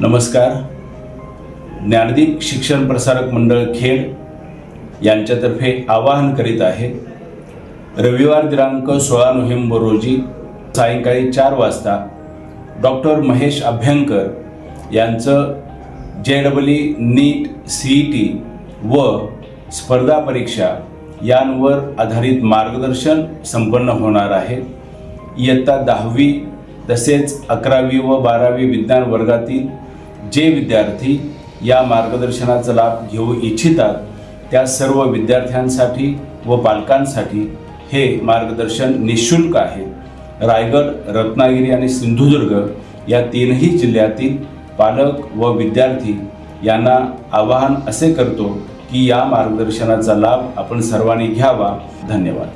नमस्कार. ज्ञानदीप शिक्षण प्रसारक मंडळ खेड यांच्यातर्फे आवाहन करीत आहे. रविवार दिनांक सोळा नोव्हेंबर रोजी सायंकाळी चार वाजता डॉक्टर महेश अभ्यंकर यांचं जे double E NEET C E T व स्पर्धा परीक्षा यांवर आधारित मार्गदर्शन संपन्न होणार आहे. इयत्ता दहावी तसेच अकरावी व बारावी विज्ञान वर्गातील जे विद्यार्थी या मार्गदर्शनाचा लाभ घेऊ इच्छितात त्या सर्व विद्यार्थ्यांसाठी व पालकांसाठी हे मार्गदर्शन निशुल्क आहे. रायगड रत्नागिरी आणि सिंधुदुर्ग या तीनही जिल्ह्यातील पालक व विद्यार्थी यांना आवाहन असे करतो की या मार्गदर्शनाचा लाभ आपण सर्वांनी घ्यावा. धन्यवाद.